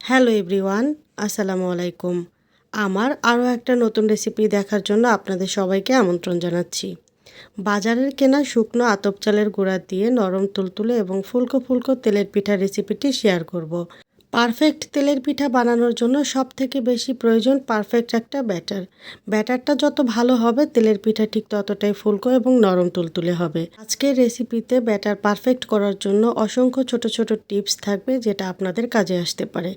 Hello everyone, আসসালামু আলাইকুম আমার আরও একটা নতুন রেসিপি দেখার জন্য আপনাদের সবাইকে আমন্ত্রণ জানাচ্ছি বাজারের কেনা শুকনো আতপ চালের গুঁড়া দিয়ে নরম তুলতুলে এবং ফুলকো ফুলকো তেলের পিঠা রেসিপিটি শেয়ার করব। পারফেক্ট তেলের পিঠা বানানোর জন্য সব থেকে বেশি প্রয়োজন পারফেক্ট একটা ব্যাটার। ব্যাটারটা যত ভালো হবে, তেলের পিঠা ঠিক ততটাই ফুলকো এবং নরম তুলতুলে হবে। আজকের রেসিপিতে ব্যাটার পারফেক্ট করার জন্য অসংখ্য ছোট ছোট টিপস থাকবে যেটা আপনাদের কাজে আসতে পারে।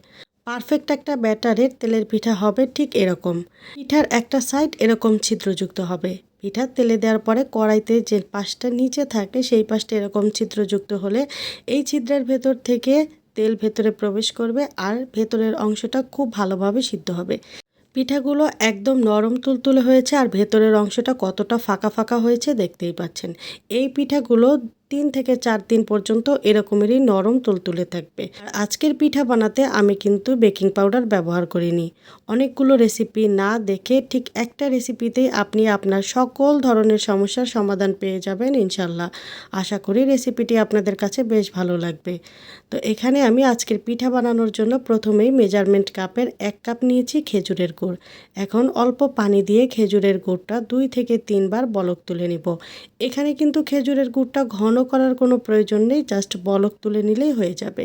পারফেক্ট একটা ব্যাটারের তেলের পিঠা হবে ঠিক এরকম। পিঠার একটা সাইড এরকম ছিদ্রযুক্ত হবে। পিঠা তেলে দেওয়ার পরে কড়াইতে যে পাশটা নিচে থাকে, সেই পাশটা এরকম ছিদ্রযুক্ত হলে এই ছিদ্রের ভেতর থেকে তেল ভেতরে প্রবেশ করবে আর ভেতরের অংশটা খুব ভালোভাবে সিদ্ধ হবে। পিঠাগুলো একদম নরম তুলতুলে হয়েছে আর ভেতরের অংশটা কতটা ফাঁকা ফাঁকা হয়েছে দেখতেই পাচ্ছেন। এই পিঠাগুলো তিন থেকে চার দিন পর্যন্ত এরকমেরই নরম তুলতুলে থাকবে। আজকের পিঠা বানাতে আমি কিন্তু বেকিং পাউডার ব্যবহার করিনি। অনেকগুলো রেসিপি না দেখে ঠিক একটা রেসিপিতেই আপনি আপনার সকল ধরনের সমস্যার সমাধান পেয়ে যাবেন ইনশাল্লাহ। আশা করি রেসিপিটি আপনাদের কাছে বেশ ভালো লাগবে। তো এখানে আমি আজকের পিঠা বানানোর জন্য প্রথমেই মেজারমেন্ট কাপের এক কাপ নিয়েছি খেজুরের গুড়। এখন অল্প পানি দিয়ে খেজুরের গুড়টা দুই থেকে তিনবার বলক তুলে নিব। এখানে কিন্তু খেজুরের গুড়টা ঘন করার কোনো প্রয়োজন নেই জাস্ট বলক তুলে নিলেই হয়ে যাবে।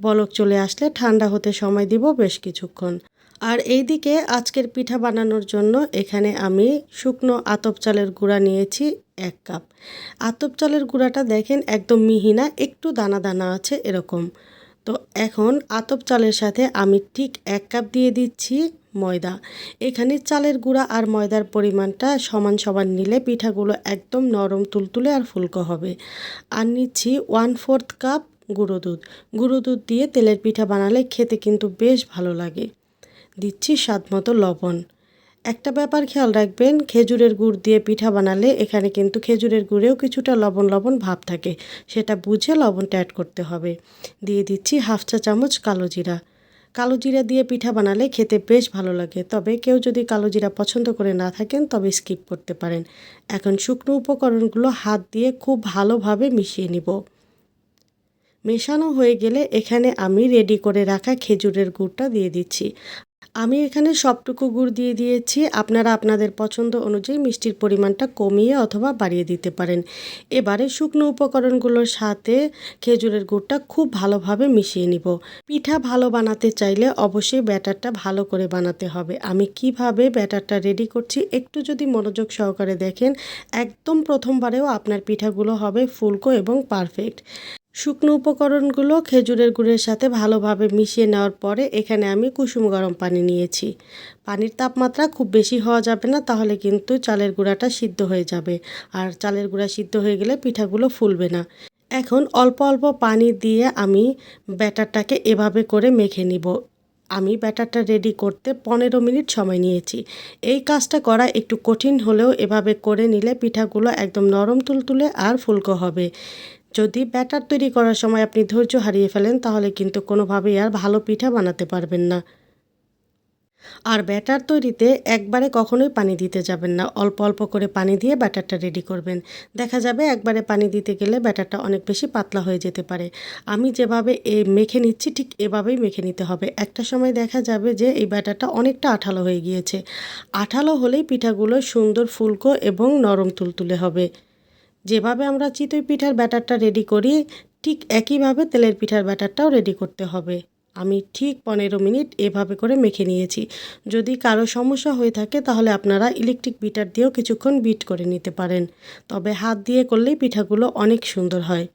বলক চলে আসলে ঠান্ডা হতে সময় দিব বেশ কিছুক্ষণ। আর এইদিকে আজকের পিঠা বানানোর জন্য এখানে আমি শুকনো আতপ চালের গুঁড়া নিয়েছি এক কাপ। আতপ চালের গুঁড়াটা দেখেন একদম মিহিনা একটু দানা দানা আছে এরকম। তো এখন আতপ চালের সাথে আমি ঠিক এক কাপ দিয়ে দিচ্ছি ময়দা। এখানে চালের গুঁড়া আর ময়দার পরিমাণটা সমান সমান নিলে পিঠাগুলো একদম নরম, তুলতুলে আর ফুলকো হবে। আর নিচ্ছি ওয়ান ফোর্থ কাপ গুঁড়ো দুধ। গুঁড়ো দুধ দিয়ে তেলের পিঠা বানালে খেতে কিন্তু বেশ ভালো লাগে। দিচ্ছি স্বাদ মতো লবণ। একটা ব্যাপার খেয়াল রাখবেন, খেজুরের গুড় দিয়ে পিঠা বানালে এখানে কিন্তু খেজুরের গুড়েও কিছুটা লবণ লবণ ভাব থাকে। সেটা বুঝে লবণটা অ্যাড করতে হবে। দিয়ে দিচ্ছি হাফ চা চামচ কালো জিরা। কালো জিরা দিয়ে পিঠা বানালে খেতে বেশ ভালো লাগে। তবে কেউ যদি কালো জিরা পছন্দ করে না থাকেন, তবে স্কিপ করতে পারেন। এখন শুকনো উপকরণগুলো হাত দিয়ে খুব ভালোভাবে মিশিয়ে নিব। মেশানো হয়ে গেলে এখানে আমি রেডি করে রাখা খেজুরের গুড়টা দিয়ে দিচ্ছি। আমি এখানে সবটুকু গুড় দিয়ে দিয়েছি। আপনারা আপনাদের পছন্দ অনুযায়ী মিষ্টির পরিমাণটা কমিয়ে অথবা বাড়িয়ে দিতে পারেন। এবারে শুকনো উপকরণগুলোর সাথে খেজুরের গুড়টা খুব ভালোভাবে মিশিয়ে নিব। পিঠা ভালো বানাতে চাইলে অবশ্যই ব্যাটারটা ভালো করে বানাতে হবে। আমি কীভাবে ব্যাটারটা রেডি করছি একটু যদি মনোযোগ সহকারে দেখেন, একদম প্রথমবারেও আপনার পিঠাগুলো হবে ফুলকো এবং পারফেক্ট। শুকনো উপকরণগুলো খেজুরের গুড়ের সাথে ভালোভাবে মিশিয়ে নেওয়ার পরে এখানে আমি কুসুম গরম পানি নিয়েছি। পানির তাপমাত্রা খুব বেশি হওয়া যাবে না, তাহলে কিন্তু চালের গুঁড়াটা সিদ্ধ হয়ে যাবে। আর চালের গুঁড়া সিদ্ধ হয়ে গেলে পিঠাগুলো ফুলবে না। এখন অল্প অল্প পানি দিয়ে আমি ব্যাটারটাকে এভাবে করে মেখে নিব। আমি ব্যাটারটা রেডি করতে পনেরো মিনিট সময় নিয়েছি। এই কাজটা করা একটু কঠিন হলেও এভাবে করে নিলে পিঠাগুলো একদম নরম তুলতুলে আর ফুলকো হবে। যদি ব্যাটার তৈরি করার সময় আপনি ধৈর্য হারিয়ে ফেলেন, তাহলে কিন্তু কোনোভাবেই আর ভালো পিঠা বানাতে পারবেন না। আর ব্যাটার তৈরিতে একবারে কখনোই পানি দিতে যাবেন না। অল্প অল্প করে পানি দিয়ে ব্যাটারটা রেডি করবেন। দেখা যাবে একবারে পানি দিতে গেলে ব্যাটারটা অনেক বেশি পাতলা হয়ে যেতে পারে। আমি যেভাবে এ মেখে নিচ্ছি, ঠিক এভাবেই মেখে নিতে হবে। একটা সময় দেখা যাবে যে এই ব্যাটারটা অনেকটা আঠালো হয়ে গিয়েছে। আঠালো হলেই পিঠাগুলো সুন্দর ফুলকো এবং নরম তুলতুলে হবে। যেভাবে আমরা চিতই পিঠার ব্যাটারটা রেডি করি, ঠিক একইভাবে তেলের পিঠার ব্যাটারটাও রেডি করতে হবে। আমি ঠিক পনেরো মিনিট এভাবে করে মেখে নিয়েছি। যদি কারও সমস্যা হয়ে থাকে তাহলে আপনারা ইলেকট্রিক বিটার দিয়েও কিছুক্ষণ বিট করে নিতে পারেন। তবে হাত দিয়ে করলেই পিঠাগুলো অনেক সুন্দর হয়।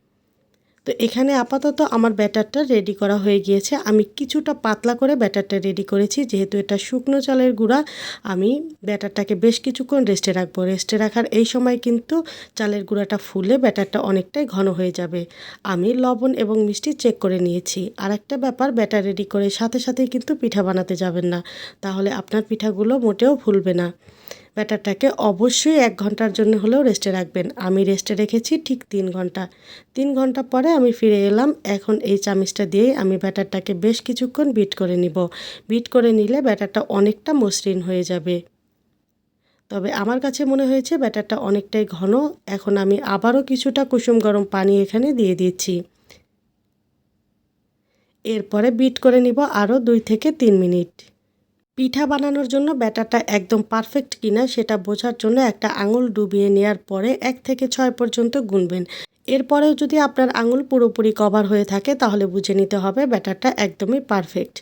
তো এখানে আপাতত আমার ব্যাটারটা রেডি করা হয়ে গিয়েছে। আমি কিছুটা পাতলা করে ব্যাটারটা রেডি করেছি, যেহেতু এটা শুকনো চালের গুঁড়া। আমি ব্যাটারটাকে বেশ কিছুক্ষণ রেস্টে রাখব। রেস্টে রাখার এই সময় কিন্তু চালের গুঁড়াটা ফুলে ব্যাটারটা অনেকটাই ঘন হয়ে যাবে। আমি লবণ এবং মিষ্টি চেক করে নিয়েছি। আর একটা ব্যাপার, ব্যাটার রেডি করে সাথে সাথেই কিন্তু পিঠা বানাতে যাবেন না। তাহলে আপনার পিঠাগুলো মোটেও ফুলবে না। ব্যাটারটাকে অবশ্যই এক ঘণ্টার জন্য হলেও রেস্টে রাখবেন। আমি রেস্টে রেখেছি ঠিক তিন ঘণ্টা। তিন ঘণ্টা পরে আমি ফিরে এলাম। এখন এই চামিচটা দিয়ে আমি ব্যাটারটাকে বেশ কিছুক্ষণ বিট করে নিব। বিট করে নিলে ব্যাটারটা অনেকটা মসৃণ হয়ে যাবে। তবে আমার কাছে মনে হয়েছে ব্যাটারটা অনেকটাই ঘন। এখন আমি আবারও কিছুটা কুসুম গরম পানি এখানে দিয়ে দিচ্ছি। এরপরে বিট করে নিব আরও দুই থেকে তিন মিনিট। পিঠা বানানোর জন্য ব্যাটারটা একদম পারফেক্ট কিনা সেটা বোঝার জন্য একটা আঙুল ডুবিয়ে নেওয়ার পরে এক থেকে ছয় পর্যন্ত গুনবেন। এরপরেও যদি আপনার আঙুল পুরোপুরি কভার হয়ে থাকে তাহলে বুঝে নিতে হবে ব্যাটারটা একদমই পারফেক্ট।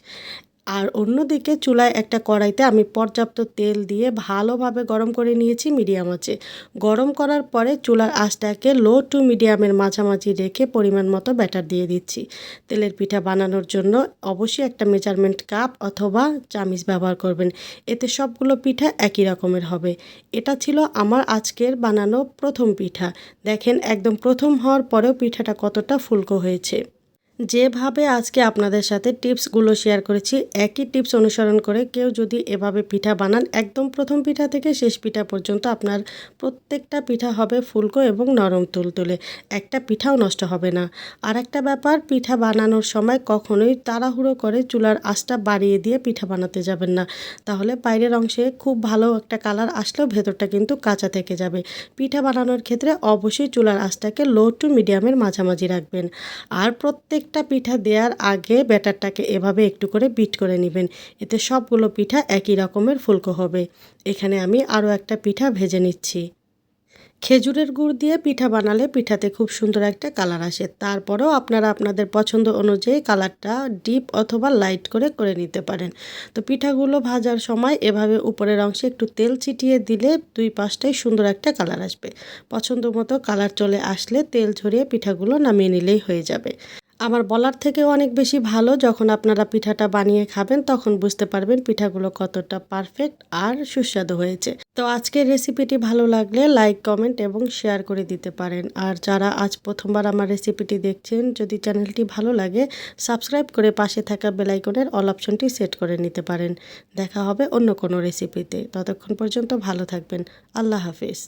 আর অন্যদিকে চুলায় একটা কড়াইতে আমি পর্যাপ্ত তেল দিয়ে ভালোভাবে গরম করে নিয়েছি মিডিয়াম আঁচে। গরম করার পরে চুলার আঁচটাকে লো টু মিডিয়ামের মাঝামাঝি রেখে পরিমাণ মতো ব্যাটার দিয়ে দিচ্ছি। তেলের পিঠা বানানোর জন্য অবশ্যই একটা মেজারমেন্ট কাপ অথবা চামিচ ব্যবহার করবেন। এতে সবগুলো পিঠা একই রকমের হবে। এটা ছিল আমার আজকের বানানো প্রথম পিঠা। দেখেন, একদম প্রথম হওয়ার পরেও পিঠাটা কতটা ফুলকো হয়েছে। যেভাবে আজকে আপনাদের সাথে টিপসগুলো শেয়ার করেছি, একই টিপস অনুসরণ করে কেউ যদি এভাবে পিঠা বানান, একদম প্রথম পিঠা থেকে শেষ পিঠা পর্যন্ত আপনার প্রত্যেকটা পিঠা হবে ফুলকো এবং নরম তুলতুলে। একটা পিঠাও নষ্ট হবে না। আর একটা ব্যাপার, পিঠা বানানোর সময় কখনোই তাড়াহুড়ো করে চুলার আঁচটা বাড়িয়ে দিয়ে পিঠা বানাতে যাবেন না। তাহলে বাইরের অংশে খুব ভালো একটা কালার আসলেও ভেতরটা কিন্তু কাঁচা থেকে যাবে। পিঠা বানানোর ক্ষেত্রে অবশ্যই চুলার আঁচটাকে লো টু মিডিয়ামের মাঝামাঝি রাখবেন। আর প্রত্যেক প্রত্যেকটা পিঠা দেওয়ার আগে ব্যাটারটাকে এভাবে একটু করে বিট করে নেবেন। এতে সবগুলো পিঠা একই রকমের ফুলকো হবে। এখানে আমি আরও একটা পিঠা ভেজে নিচ্ছি। খেজুরের গুড় দিয়ে পিঠা বানালে পিঠাতে খুব সুন্দর একটা কালার আসে। তারপরেও আপনারা আপনাদের পছন্দ অনুযায়ী কালারটা ডিপ অথবা লাইট করে করে নিতে পারেন। তো পিঠাগুলো ভাজার সময় এভাবে উপরের অংশে একটু তেল ছিটিয়ে দিলে দুই পাশটাই সুন্দর একটা কালার আসবে। পছন্দ মতো কালার চলে আসলে তেল ঝরিয়ে পিঠাগুলো নামিয়ে নিলেই হয়ে যাবে। আমার বলার থেকেও অনেক বেশি ভালো যখন আপনারা পিঠাটা বানিয়ে খাবেন, তখন বুঝতে পারবেন পিঠাগুলো কতটা পারফেক্ট আর সুস্বাদু হয়েছে। তো আজকের রেসিপিটি ভালো লাগলে লাইক কমেন্ট এবং শেয়ার করে দিতে পারেন। আর যারা আজ প্রথমবার আমার রেসিপিটি দেখছেন, যদি চ্যানেলটি ভালো লাগে সাবস্ক্রাইব করে পাশে থাকা বেলাইকনের অল অপশনটি সেট করে নিতে পারেন। দেখা হবে অন্য কোনো রেসিপিতে ততক্ষণ পর্যন্ত ভালো থাকবেন। আল্লাহ হাফিজ।